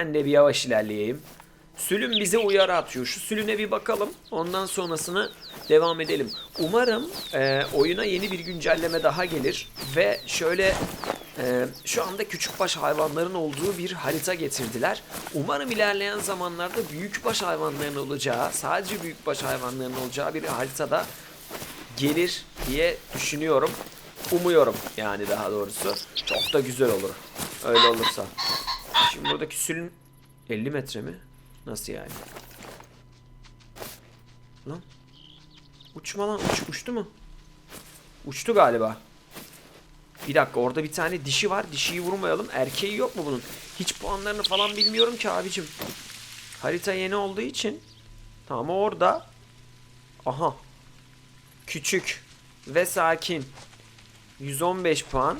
Ben de bir yavaş ilerleyeyim. Sülün bize uyarı atıyor. Şu sülüne bir bakalım. Ondan sonrasını devam edelim. Umarım e, oyuna yeni bir güncelleme daha gelir. Ve şöyle e, şu anda küçükbaş hayvanların olduğu bir harita getirdiler. Umarım ilerleyen zamanlarda büyükbaş hayvanların olacağı, sadece büyükbaş hayvanların olacağı bir haritada gelir diye düşünüyorum. Umuyorum yani daha doğrusu. Çok da güzel olur. Öyle olursa. Şimdi buradaki sülün 50 metre mi? Nasıl yani? Lan. Uçma lan. Uç, uçtu mu? Uçtu galiba. Bir dakika orada bir tane dişi var. Dişiyi vurmayalım. Erkeği yok mu bunun? Hiç puanlarını falan bilmiyorum ki abicim. Harita yeni olduğu için. Tamam orada. Aha. Küçük ve sakin. 115 puan.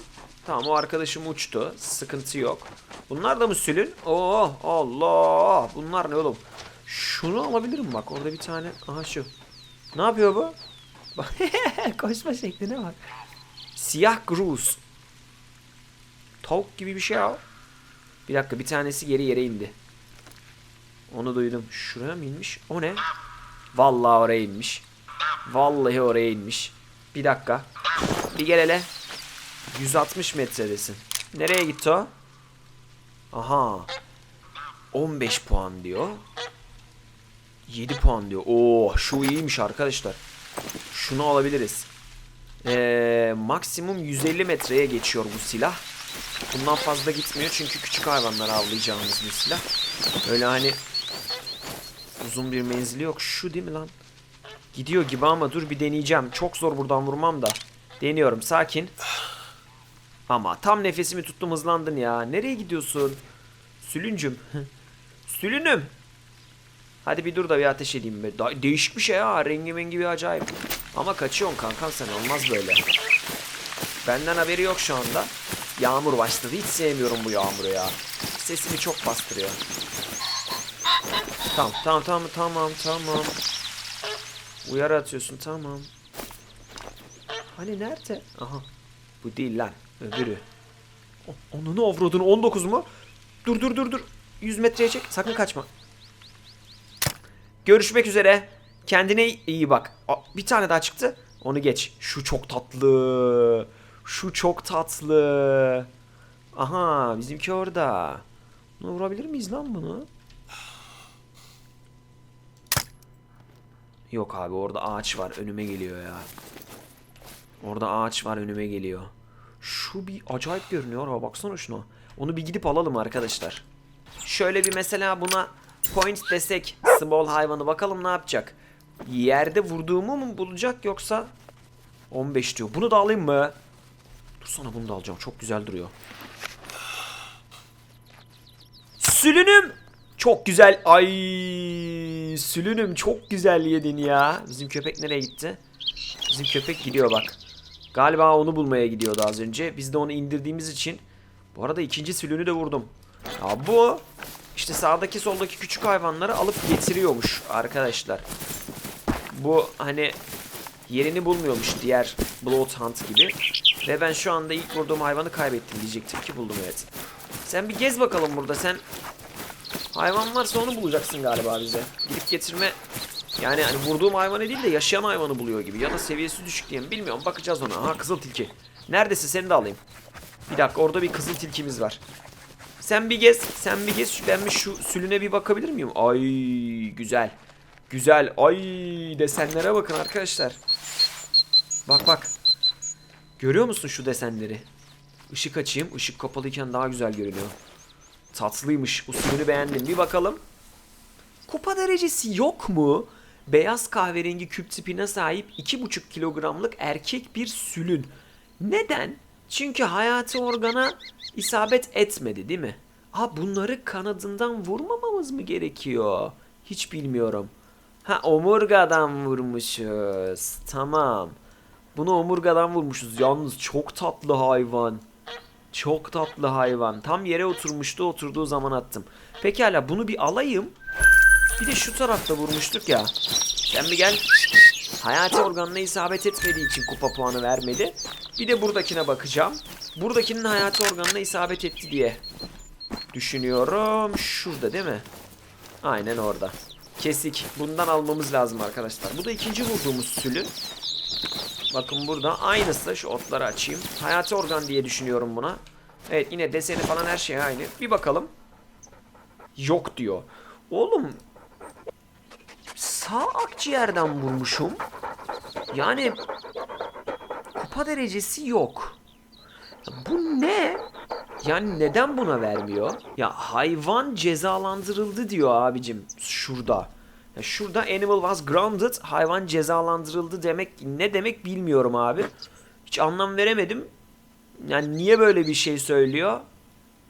Tamam o arkadaşım uçtu. Sıkıntı yok. Bunlar da mı sülün? Oo Allah. Bunlar ne oğlum? Şunu alabilirim bak. Orada bir tane. Aha şu. Ne yapıyor bu? Bak koşma şekline bak. Siyah gruz. Tavuk gibi bir şey al. Bir dakika bir tanesi geri yere indi. Onu duydum. Şuraya mı inmiş? O ne? Vallahi oraya inmiş. Vallahi oraya inmiş. Bir dakika. Bir gel hele. 160 metredesin. Nereye gitti o? Aha. 15 puan diyor. 7 puan diyor. Oo, şu iyiymiş arkadaşlar. Şunu alabiliriz. Ee, maksimum 150 metreye geçiyor bu silah. Bundan fazla gitmiyor çünkü küçük hayvanları avlayacağımız bir silah. Öyle hani uzun bir menzili yok. Şu değil mi lan? Gidiyor gibi ama dur bir deneyeceğim. Çok zor buradan vurmam da. Deniyorum sakin. Ama tam nefesimi tuttum hızlandın ya. Nereye gidiyorsun? Sülüncüm. Sülünüm. Hadi bir dur da bir ateş edeyim be. Değişik bir şey ha. Rengi mengi bir acayip. Ama kaçıyorsun kankan sen olmaz böyle. Benden haberi yok şu anda. Yağmur başladı. Hiç sevmiyorum bu yağmuru ya. Sesimi çok bastırıyor. Tamam tamam tamam tamam tamam. Uyarı atıyorsun tamam. Hani nerede? Aha. Bu değil lan. Öbürü. O- Onun offroad'unu 19 mu? Dur dur dur dur. 100 metreye çek. Sakın kaçma. Görüşmek üzere. Kendine iyi bak. Bir tane daha çıktı. Onu geç. Şu çok tatlı. Şu çok tatlı. Aha bizimki orada. Bunu vurabilir miyiz lan bunu? Yok abi orada ağaç var önüme geliyor ya. Orada ağaç var önüme geliyor. Şu bir acayip görünüyor ha baksana şuna. Onu bir gidip alalım arkadaşlar. Şöyle bir mesela buna point desek small hayvanı bakalım ne yapacak. Yerde vurduğumu mu bulacak yoksa 15 diyor. Bunu da alayım mı? Dur sana bunu da alacağım. Çok güzel duruyor. Sülünüm. Çok güzel. Ay sülünüm çok güzel yedin ya. Bizim köpek nereye gitti? Bizim köpek gidiyor bak. Galiba onu bulmaya gidiyordu az önce. Biz de onu indirdiğimiz için. Bu arada ikinci sülünü de vurdum. Ya bu işte sağdaki soldaki küçük hayvanları alıp getiriyormuş arkadaşlar. Bu hani yerini bulmuyormuş diğer Bloodhound gibi. Ve ben şu anda ilk vurduğum hayvanı kaybettim diyecektim ki buldum evet. Sen bir gez bakalım burada sen hayvan varsa onu bulacaksın galiba bize. Gidip getirme yani hani vurduğum hayvanı değil de yaşayan hayvanı buluyor gibi ya da seviyesi düşük diye mi bilmiyorum bakacağız ona. Aha kızıl tilki. Neredesin seni de alayım. Bir dakika orada bir kızıl tilkimiz var. Sen bir gez, sen bir gez. Ben bir şu sülüne bir bakabilir miyim? Ay güzel. Güzel. Ay desenlere bakın arkadaşlar. Bak bak. Görüyor musun şu desenleri? Işık açayım. Işık kapalıyken daha güzel görünüyor. Tatlıymış. Usulünü beğendim. Bir bakalım. Kupa derecesi yok mu? Beyaz kahverengi küp tipine sahip 2,5 kilogramlık erkek bir sülün. Neden? Çünkü hayati organa isabet etmedi değil mi? Ha bunları kanadından vurmamamız mı gerekiyor? Hiç bilmiyorum. Ha omurgadan vurmuşuz. Tamam. Bunu omurgadan vurmuşuz. Yalnız çok tatlı hayvan. Çok tatlı hayvan. Tam yere oturmuştu. Oturduğu zaman attım. Pekala bunu bir alayım. Bir de şu tarafta vurmuştuk ya. Sen bir gel. Hayati organına isabet etmediği için kupa puanı vermedi. Bir de buradakine bakacağım. Buradakinin hayati organına isabet etti diye düşünüyorum. Şurada değil mi? Aynen orada. Kesik. Bundan almamız lazım arkadaşlar. Bu da ikinci vurduğumuz sülün. Bakın burada aynısı. Şu otları açayım. Hayati organ diye düşünüyorum buna. Evet yine deseni falan her şey aynı. Bir bakalım. Yok diyor. Oğlum sağ akciğerden vurmuşum. Yani kupa derecesi yok. Bu ne? Yani neden buna vermiyor? Ya hayvan cezalandırıldı diyor abicim şurada. Ya şurada animal was grounded, hayvan cezalandırıldı demek ne demek bilmiyorum abi. Hiç anlam veremedim. Yani niye böyle bir şey söylüyor?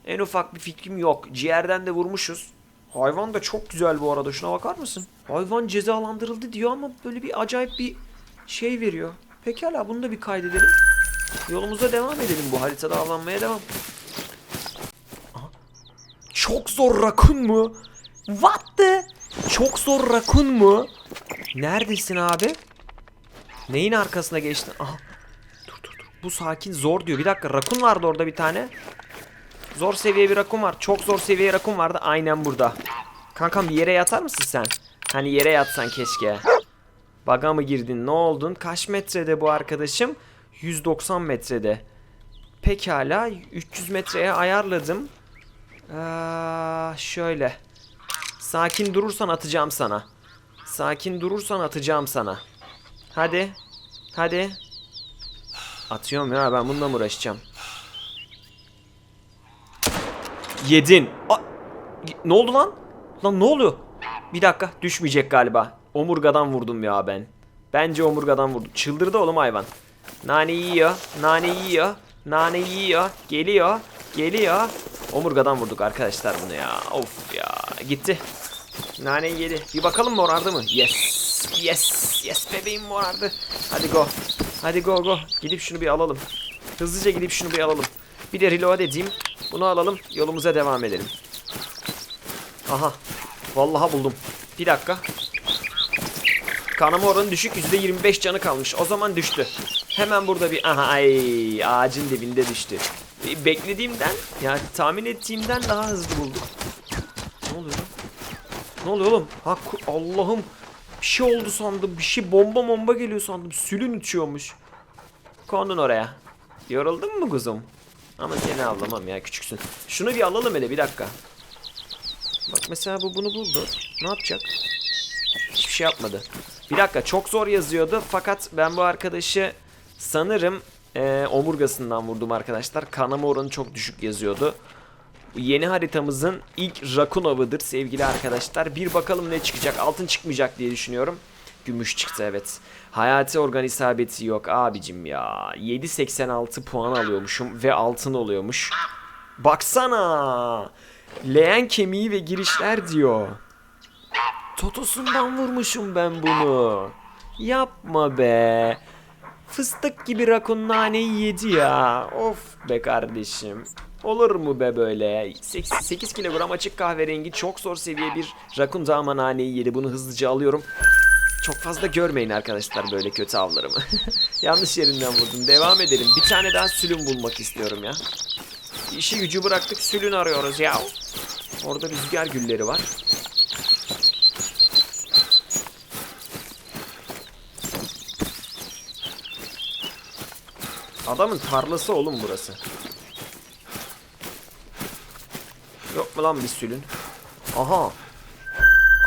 En ufak bir fikrim yok. Ciğerden de vurmuşuz. Hayvan da çok güzel bu arada. Şuna bakar mısın? Hayvan cezalandırıldı diyor ama böyle bir acayip bir şey veriyor. Pekala bunu da bir kaydedelim. Yolumuza devam edelim bu haritada avlanmaya devam. Aha. Çok zor rakun mu? What the? Çok zor rakun mu? Neredesin abi? Neyin arkasına geçtin? Aha. Dur dur dur. Bu sakin zor diyor. Bir dakika rakun vardı orada bir tane. Zor seviye bir rakun var. Çok zor seviye rakun vardı. Aynen burada. Kankam bir yere yatar mısın sen? Hani yere yatsan keşke. Baga mı girdin? Ne oldun? Kaç metrede bu arkadaşım? 190 metrede. Pekala 300 metreye ayarladım. Aa, şöyle. Sakin durursan atacağım sana. Sakin durursan atacağım sana. Hadi. Hadi. Atıyorum ya ben bununla mı uğraşacağım? Yedin. A- ne oldu lan? Lan ne oluyor? Bir dakika düşmeyecek galiba. Omurgadan vurdum ya ben. Bence omurgadan vurdum. Çıldırdı oğlum hayvan. Nane yiyor. Nane yiyor. Nane yiyor. Geliyor. Geliyor. Omurgadan vurduk arkadaşlar bunu ya. Of ya. Gitti. Nane yedi. Bir bakalım morardı mı? Yes. Yes. Yes bebeğim morardı. Hadi go. Hadi go go. Gidip şunu bir alalım. Hızlıca gidip şunu bir alalım. Bir de reload edeyim. Bunu alalım. Yolumuza devam edelim. Aha. Vallahi buldum. Bir dakika. Kanama oranı düşük %25 canı kalmış. O zaman düştü. Hemen burada bir aha ay ağacın dibinde düştü. Beklediğimden yani tahmin ettiğimden daha hızlı bulduk. Ne oluyor lan? Ne oluyor oğlum? Ha Allah'ım bir şey oldu sandım. Bir şey bomba bomba geliyor sandım. Sülün uçuyormuş. Kondun oraya. Yoruldun mu kuzum? Ama seni avlamam ya küçüksün. Şunu bir alalım hele bir dakika. Bak mesela bu bunu buldu. Ne yapacak? Hiçbir şey yapmadı. Bir dakika çok zor yazıyordu fakat ben bu arkadaşı sanırım eee, omurgasından vurdum arkadaşlar. Kanama oranı çok düşük yazıyordu. Yeni haritamızın ilk rakun avıdır sevgili arkadaşlar. Bir bakalım ne çıkacak. Altın çıkmayacak diye düşünüyorum. Gümüş çıktı evet. Hayati organ isabeti yok abicim ya. 7.86 puan alıyormuşum ve altın oluyormuş. Baksana. Leğen kemiği ve girişler diyor. Totosundan vurmuşum ben bunu. Yapma be. Fıstık gibi rakun naneyi yedi ya. Of be kardeşim. Olur mu be böyle? 8, 8 kilogram açık kahverengi çok zor seviye bir rakun dağma naneyi yedi. Bunu hızlıca alıyorum. Çok fazla görmeyin arkadaşlar böyle kötü avlarımı. Yanlış yerinden vurdum. Devam edelim. Bir tane daha sülün bulmak istiyorum ya. İşi gücü bıraktık sülün arıyoruz ya. Orada rüzgar gülleri var. Adamın tarlası oğlum burası. Yok mu lan bir sülün? Aha.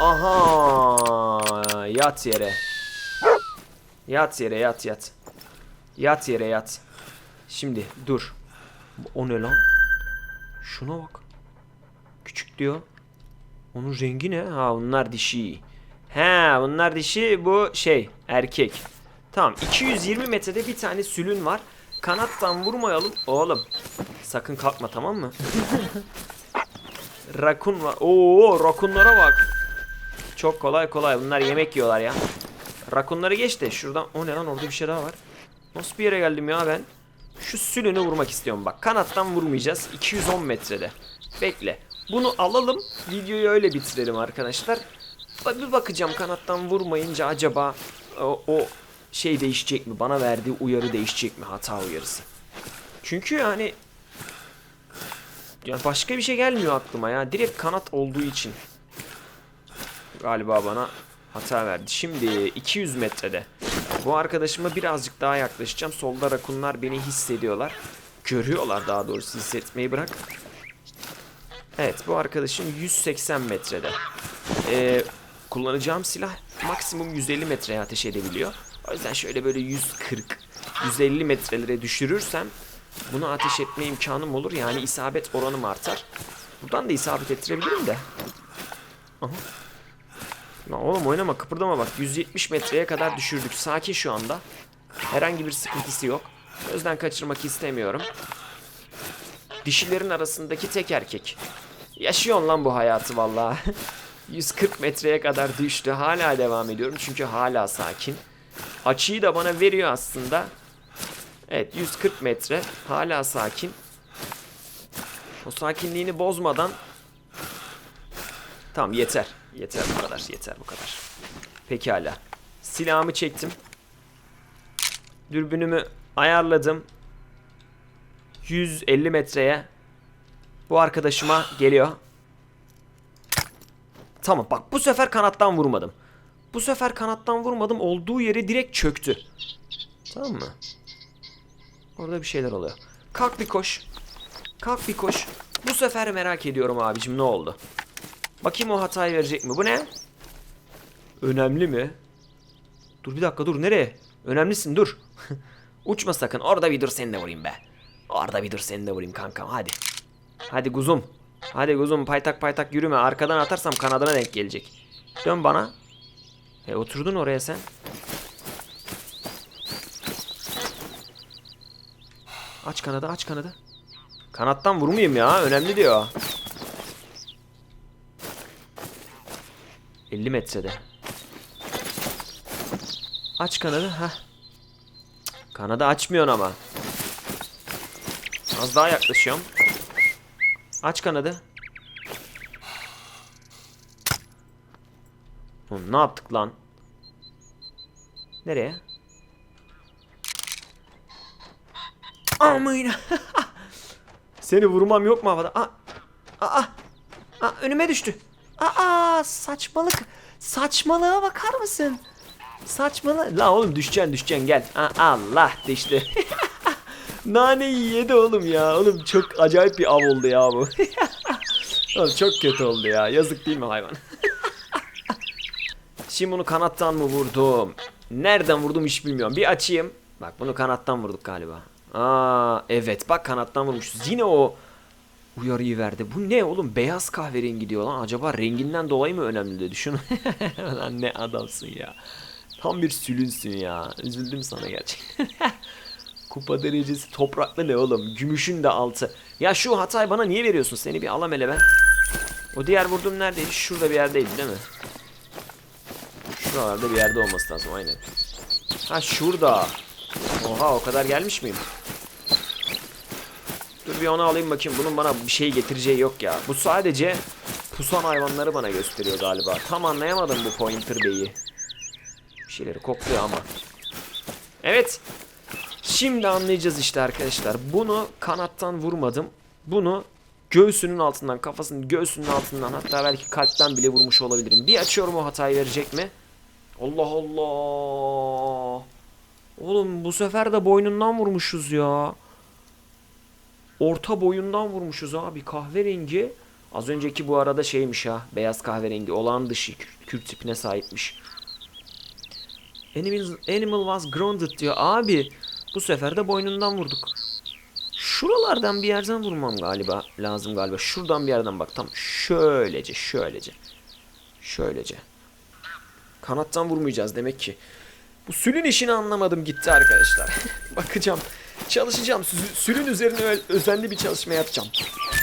Aha. Yat yere. Yat yere yat yat. Yat yere yat. Şimdi dur. O ne lan? Şuna bak. Küçük diyor. Onun rengi ne? Ha bunlar dişi. He bunlar dişi bu şey erkek. Tamam 220 metrede bir tane sülün var. Kanattan vurmayalım. Oğlum sakın kalkma tamam mı? rakun var. Oo rakunlara bak. Çok kolay kolay bunlar yemek yiyorlar ya. Rakunları geç de şuradan. O ne lan orada bir şey daha var. Nasıl bir yere geldim ya ben? Şu sülünü vurmak istiyorum bak. Kanattan vurmayacağız. 210 metrede. Bekle. Bunu alalım. Videoyu öyle bitirelim arkadaşlar. Bir bakacağım kanattan vurmayınca acaba o, o şey değişecek mi? Bana verdiği uyarı değişecek mi? Hata uyarısı. Çünkü yani ya başka bir şey gelmiyor aklıma ya. Direkt kanat olduğu için. Galiba bana hata verdi. Şimdi 200 metrede. Bu arkadaşıma birazcık daha yaklaşacağım. Solda rakunlar beni hissediyorlar. Görüyorlar daha doğrusu hissetmeyi bırak. Evet bu arkadaşım 180 metrede. Ee, kullanacağım silah maksimum 150 metreye ateş edebiliyor. O yüzden şöyle böyle 140 150 metrelere düşürürsem bunu ateş etme imkanım olur. Yani isabet oranım artar. Buradan da isabet ettirebilirim de. Aha. Lan oğlum oynama kıpırdama bak 170 metreye kadar düşürdük. Sakin şu anda. Herhangi bir sıkıntısı yok. Gözden kaçırmak istemiyorum. Dişilerin arasındaki tek erkek. Yaşıyorsun lan bu hayatı vallahi. 140 metreye kadar düştü. Hala devam ediyorum çünkü hala sakin. Açıyı da bana veriyor aslında. Evet 140 metre. Hala sakin. O sakinliğini bozmadan Tamam yeter. Yeter bu kadar. Yeter bu kadar. Pekala. Silahımı çektim. Dürbünümü ayarladım. 150 metreye bu arkadaşıma geliyor. Tamam bak bu sefer kanattan vurmadım. Bu sefer kanattan vurmadım. Olduğu yere direkt çöktü. Tamam mı? Orada bir şeyler oluyor. Kalk bir koş. Kalk bir koş. Bu sefer merak ediyorum abicim ne oldu? Bakayım o hatayı verecek mi? Bu ne? Önemli mi? Dur bir dakika dur nereye? Önemlisin dur. Uçma sakın. Orada bir dur seni de vurayım be. Orada bir dur seni de vurayım kankam hadi. Hadi kuzum. Hadi kuzum paytak paytak yürüme. Arkadan atarsam kanadına denk gelecek. Dön bana. E oturdun oraya sen. Aç kanadı aç kanadı. Kanattan vurmayayım ya. Önemli diyor. 50 metrede. Aç kanadı. ha. Kanadı açmıyorsun ama. Az daha yaklaşıyorum. Aç kanadı. Oğlum ne yaptık lan? Nereye? Amına. Seni vurmam yok mu havada? Aa, aa, aa, önüme düştü. Aa, saçmalık. Saçmalığa bakar mısın? Saçmalık. La oğlum düşeceksin düşeceksin gel. Aa, Allah düştü. Naneyi yedi oğlum ya. Oğlum çok acayip bir av oldu ya bu. oğlum çok kötü oldu ya. Yazık değil mi hayvan? Şimdi bunu kanattan mı vurdum? Nereden vurdum hiç bilmiyorum. Bir açayım. Bak bunu kanattan vurduk galiba. Aa evet bak kanattan vurmuşuz. Yine o uyarıyı verdi. Bu ne oğlum? Beyaz kahverengi diyor lan. Acaba renginden dolayı mı önemli de düşün. lan ne adamsın ya. Tam bir sülünsün ya. Üzüldüm sana gerçekten. Kupa derecesi topraklı ne oğlum? Gümüşün de altı. Ya şu hatayı bana niye veriyorsun? Seni bir alam hele ben. O diğer vurduğum neredeydi? Şurada bir yerdeydi değil mi? Şuralarda bir yerde olması lazım aynen. Ha şurada. Oha o kadar gelmiş miyim? Dur bir onu alayım bakayım. Bunun bana bir şey getireceği yok ya. Bu sadece pusan hayvanları bana gösteriyor galiba. Tam anlayamadım bu pointer beyi. Bir şeyleri kokluyor ama. Evet. Şimdi anlayacağız işte arkadaşlar. Bunu kanattan vurmadım. Bunu göğsünün altından, kafasının göğsünün altından hatta belki kalpten bile vurmuş olabilirim. Bir açıyorum o hatayı verecek mi? Allah Allah. Oğlum bu sefer de boynundan vurmuşuz ya. Orta boyundan vurmuşuz abi kahverengi. Az önceki bu arada şeymiş ha. Beyaz kahverengi olan dışı kür- kürt tipine sahipmiş. Animal, animal was grounded diyor. Abi bu sefer de boynundan vurduk. Şuralardan bir yerden vurmam galiba. Lazım galiba. Şuradan bir yerden bak. Tam şöylece şöylece. Şöylece. Kanattan vurmayacağız demek ki. Bu sülün işini anlamadım gitti arkadaşlar. Bakacağım. Çalışacağım. Sü- Sülün üzerine özenli bir çalışma yapacağım.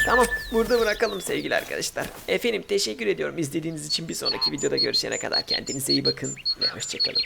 Tamam burada bırakalım sevgili arkadaşlar. Efendim teşekkür ediyorum izlediğiniz için bir sonraki videoda görüşene kadar kendinize iyi bakın ve hoşçakalın.